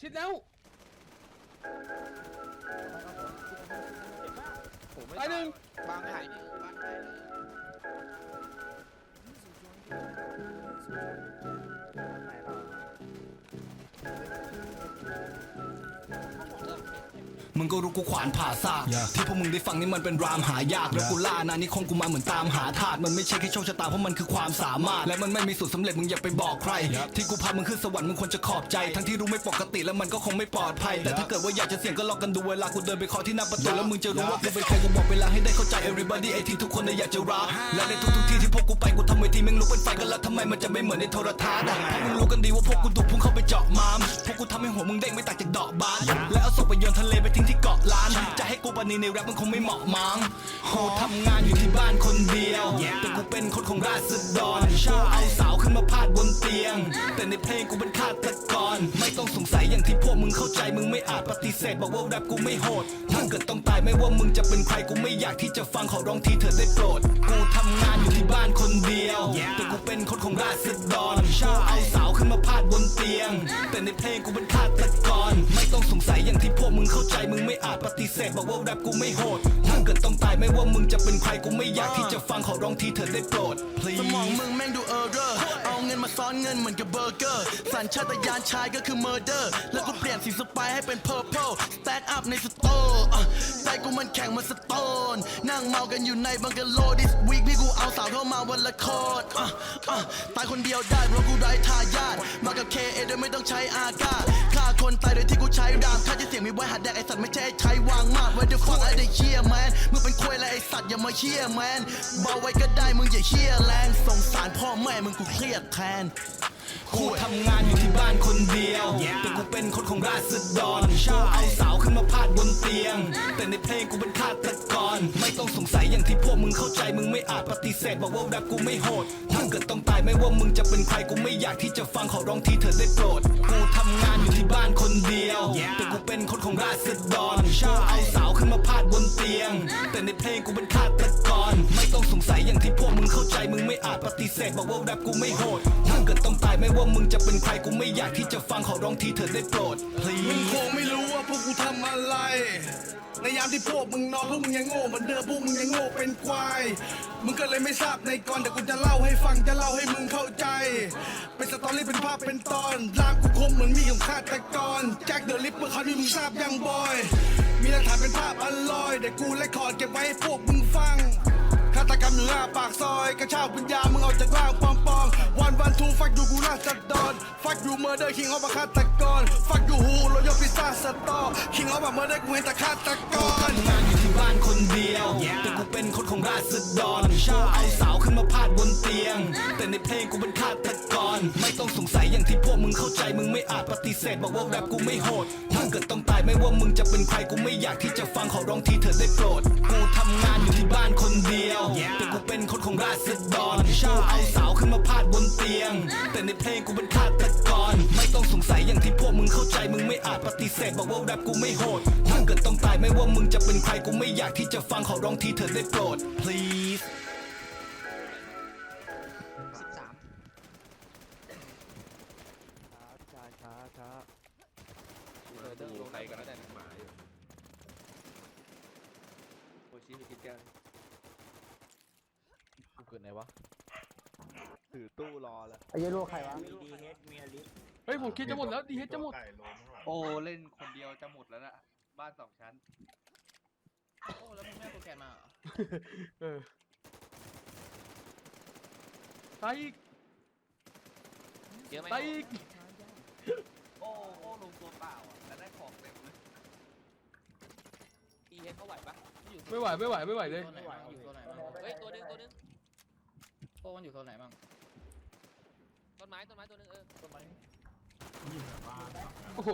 ชิดแล้วผมไม่ตายหนึ่งบางไห่นี่บางไห่เลยมึ งก็รู้กูขวานผ่าซาก ที่พวกมึงได้ฟังนี่มันเป็นรามหายาก แล้วกูล่านานี่คงกูมาเหมือนตามหาธาตุมันไม่ใช่แค่โชคชะตาเพราะมันคือความสามารถ และมันไม่มีสูตรสำเร็จมึงอย่าไปบอกใคร ที่กูพามึงขึ้นสวรรค์มึงควรจะขอบใจ ทั้งที่รู้ไม่ปกติแล้วมันก็คงไม่ปลอดภัย แต่ถ้าเกิดว่าอยากจะเสี่ยงก็ลองกันดูเวลากูเดินไปเคาะที่หน้าประตูแล้วมึงจะรู้ว่ากูเป็นใครกูบอกเวลาให้ได้เข้าใจ everybody ไอที่ทุกคนเนี่ยอยากจะรักและในทุกๆที่ที่พวกกูไปกูทำเวทีแม่งลุกเป็นไฟกันแล้วทำไมมันจะไม่เหมือนในโทรทัศน์อะพวกมึงรู้กันดีว่าพวกกูถูพุ่งเข้าไปเจาะมามพวกกูทำให้หัวมึงเด้งไม่ต่างจากดอกบานและเอาศพไปโยนทะเลไปทิ้งที่เกาะล้าน จะให้กูปานีในแรปมันคงไม่เหมาะมั้งกูทำงานอยู่ที่บ้านคนเดียว แต่กูเป็นคนของราษฎรกูเอาสาวขึ้นมาพาดบนเตียง แต่ในเพลงกูเป็นฆาตกร ไม่ต้องสงสัยอย่างที่พวกมึงเข้าใจมึงไม่อาจปฏิเสธบอกว่าแรปกูไม่โหด ถ้าเกิดต้องตายไม่ว่ามึงจะเป็นใครกูไม่อยากที่จะฟังขอร้องทีเธอได้โปรด กูทำงานอยู่ที่บ้านคนเดียว แต่กูเป็นคนของราษฎรกูเอาสาวขึ้นมาพาดบนเตียง แต่ในเพลงกูเป็นฆาตกร ไม่ต้องสงสัยอย่าง แบบกูไม่โหดถ้าเกิดต้องตายไม่ว่ามึงจะเป็นใครกูไม่อยากที่จะฟังขอร้องทีเธอได้โปรด Please สมองมึงแม่งดูเออร์เรอร์เอาเงินมาซ้อนเงินเหมือนกับเบอร์เกอร์ สัญชาตญาณชายก็คือเมอร์เดอร์ แล้วก็เปลี่ยนสีส ไปร์ให้เป็นเพอร์เพลสแต็กอัพในสโตร์ใจกูมันแข็งเหมาสโตน นั่งเมากันอยู่ในบังกะโล this week พี่กูเอาสาวเข้ามาวันละครอะอะตายคนเดียวได้เพราะกูไร้ทายาทมากับ KA โดยไม่ต้องใช้อากาศฆ่าคนตายโดยที่กูใช้ดามถ้าจะเสียงมีไว้หัดแดกไอสัตว์ไม่ใช่ใช้วางมาก What the fuck ไอ้เด็กเชี่ยแมนมึงเป็นควยและไอสัตว์อย่ามาเชี่ยแมนเบาไว้ก็ได้มึงอย่าเชี่ยแรงสงสารพ่อแม่มึงกูเครียดแทนกูทำงานอยู่ที่บ้านคนเดียว แต่กูเป็นคนของราษฎรกูเอาสาวขึ้นมาพาดบนเตียง แต่ในเพลงกูเป็นฆาตกร ไม่ต้องสงสัยอย่างที่พวกมึงเข้าใจมึงไม่อาจปฏิเสธบอกว่าแรปกูไม่โหดถ้าเกิดต้องตายไม่ว่ามึงจะเป็นใครกูไม่อยากที่จะฟังขอร้องทีเธอได้โปรด กูทำงานอยู่ที่บ้านคนเดียว แต่กูเป็นคนของราษฎรกูเอาสาวขึ้นมาพาดบนเตียง แต่ในเพลงกูเป็นฆาตกร ไม่ต้องสงสัยอย่างที่พวกมึงเข้าใจมึงไม่อาจปฏิเสธบอกว่าแรปกูไม่โหด ไม่ว่ามึงจะเป็นใครกูไม่อยากที่จะฟังขอร้องทีเธอได้โปรดมึง please คงไม่รู้ว่าพวกกูทำอะไร ในยามที่พวกมึงนอนพวกมึงยังโง่เหมือนเดิมพวกมึงยังโง่เป็นควาย มึงก็เลยไม่ทราบในก่อนแต่กูจะเล่าให้ฟังจะเล่าให้มึงเข้าใจ เป็นสตอรี่เป็นภาพเป็นตอนร่างกูคมเหมือนมีของฆาตกรแจ็คเดอะลิปเปอร์เขาที่มึงทราบยังบอย มีหลักฐานเป็นภาพอันลอยเดี๋ยวกูและคอร์ดเก็บไว้ให้พวกมึงฟัง ฆาตกรรมอยู่หน้าปากซอย กระชากวิญญา มึงออกจากร่างปอมปอมวันวันทูฟักอยู่กูราษฎรฟักอยู่เมอร์เดอร์คิงออฟฆาตกรฟักอยู่ฮูโรยพิซซ่าสตอคิงออฟเมอร์เดอร์กูเห็นแต่ฆาตกรทำงานอยู่ที่บ้านคนเดียว แต่กูเป็นคนของราษฎรกูเอาสาวขึ้นมาพาดบนเตียง แต่ในเพลงกูเป็นฆาตกร ไม่ต้องสงสัยอย่างที่พวกมึงเข้าใจมึงไม่อาจปฏิเสธบอกว่าแรปกูไม่โหดถ้าเกิดต้องตายไม่ว่ามึงจะเป็นใครกูไม่อยากที่จะฟังขอร้องทีเธอได้โปรด กูทำงานอยู่ที่บ้านคนเดียวแต่กูเป็นคนของราษฎรกูเอาสาวขึ้นมาพาดบนเตียง แต่ในเพลงกูเป็นฆาตกร ไม่ต้องสงสัยอย่างที่พวกมึงเข้าใจมึงไม่อาจปฏิเสธบอกว่าแรปกูไม่โหดถ้าเกิดต้องตายไม่ว่ามึงจะเป็นใครกูไม่อยากที่จะฟังขอร้องทีเธอได้โปรด please ไหนวะถือตู้รอแล้วไอ้ยี่ลูกใครวะเฮ้ยผมคิดจะหมดแล้วดีเฮดจะหมดโอ้เล่นคนเดียวจะหมดแล้วนะบ้านสองชั้นโอ้แล้วมึงแม่ตัวแกนมาเหรอเออตายอีกเยอะไหมตายอีกโอ้โอ้ลงตัวเปล่าอะแล้วได้ของเต็มเลยอีเฮดเขาไหวปะอยู่ไม่ไหวไม่ไหวไม่ไหวเลย ตัวไหนบ้างอยู่ โอ้มันอยู่ตัวไหนบ้างต้นไม้ต้นไม้ตัวนึงเออต้นไม้ โอ้โห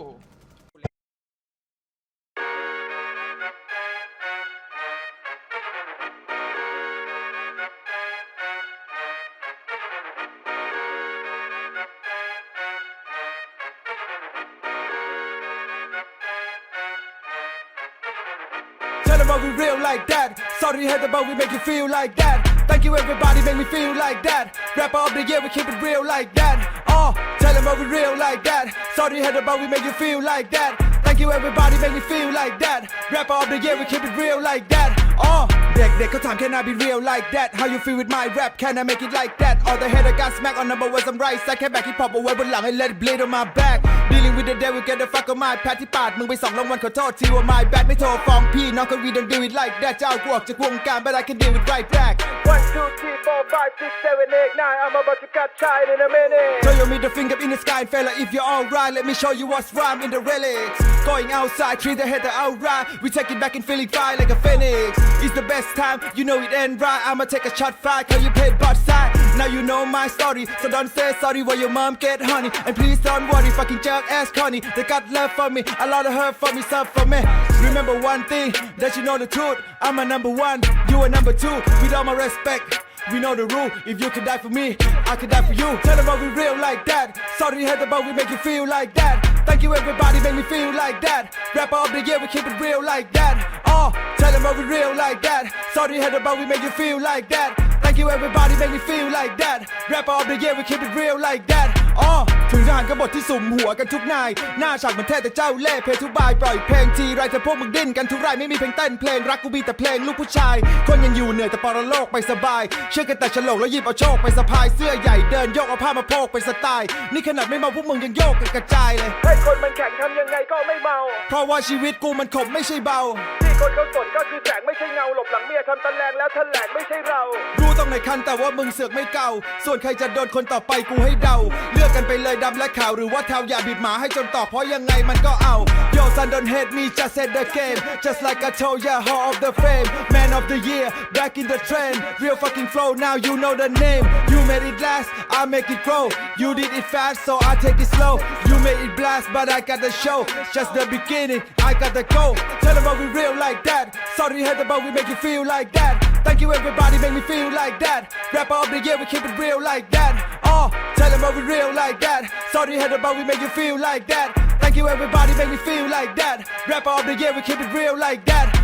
Tell them about we real like that. Sorry heard about we make you feel like that. Thank you everybody, make me feel like that. Rapper of the year, we keep it real like that. All Oh, tell them how we real like that. Sorry, head about we make you feel like that. Thank you, everybody, make me feel like that. Rapper of the year, we keep it real like that. Oh, เด็กๆเขาถาม can I be real like that How you feel with my rap can I make it like that All the hater got smack on number was I'm right side แค่แบกฮิปฮอปเอาไว้บนหลังให้ let it bleed on my back Dealing with the devil get the fuck on my แพทที่ปาดมึงไปสองรางวัลขอโทษทีว่า my bad ไม่โทรฟ้องพี่น้องเขา we don't do it like that จะเอากูออกจากวงการ but I can deal it right back one two three four five six seven eight nine. I'm about to cut shine in a minute. Throw your middle finger in the sky fella. If you're alright let me show you what's rhyme in the relics. Going outside treat the hater outright. We take it back and feeling fine like a phoenix. It's the best time you know it ain't right. I'ma take a shot fight cause you paid both side Now you know my story so don't say sorry while your mom get honey And please don't worry fucking jerk ass Connie They got love for me a lot of hurt for me sub for me Remember one thing that you know the truth I'm a number one you a number two with all my respect we know the rule. If you can die for me, I can die for you. Tell them we real like that. Sorry, head about we make you feel like that. Thank you, everybody, make me feel like that. Rapper of the year, we keep it real like that. Oh, tell them we real like that. Sorry, head about we make you feel like that. Thank you, everybody, make me feel like that. Rapper of the year, we keep it real like that. Oh, ถึงทหารกบฏที่สุ่มหัวกันทุกนาย หน้าฉากมันแท้แต่เจ้าเล่ห์เพลงทุกบาย ปล่อยเพลงทีไรแต่พวกมึงดิ้นกันทุกไรไม่มีเพลงเต้นเพลงรักกูมีแต่เพลงลูกผู้ชาย คนยังอยู่เหนื่อยแต่ปรโลกไปสบาย เชื่อกันแต่ฉลกแล้วหยิบเอาโชคไปสะพายเสื้อใหญ่เดินโยกเอาผ้ามาโพกเป็นสไตล์ นี่ขนาดไม่เมาพวกมึงยังโยกกันกระจายเลยให้คนมันแข่งทำยังไงก็ไม่เมา เพราะว่าชีวิตกูมันขมไม่ใช่เบาที่คนเขาสนก็คือแสงไม่ใช่เงาหลบหลังเมียทำตะแลงแล้วทะแถลงไม่ใช่เรา รู้ต้องในคันแต่ว่ามึงเสือกไม่เก่า ส่วนใครจะโดนคนต่อไปกูให้เดา เลือกกันไปเลยดำและขาวหรือว่าเทาอย่าบิดหมาให้จนตอกเพราะยังไงมันก็เอา Yo son don't hate me just hate the game Just like I told ya hall of the fame Man of the year back in the trend Real fucking flow now you know the name You made it last I make it grow You did it fast so I take it slow You made it blast but I got the show Just the beginning I got the goal Tell them how we real like that. Sorry heard about we make you feel like that. Thank you everybody make me feel like that. Rapper of the year we keep it real like that. Oh tell them how we real like that. Sorry heard about we make you feel like that. Thank you everybody make me feel like that. Rapper of the year we keep it real like that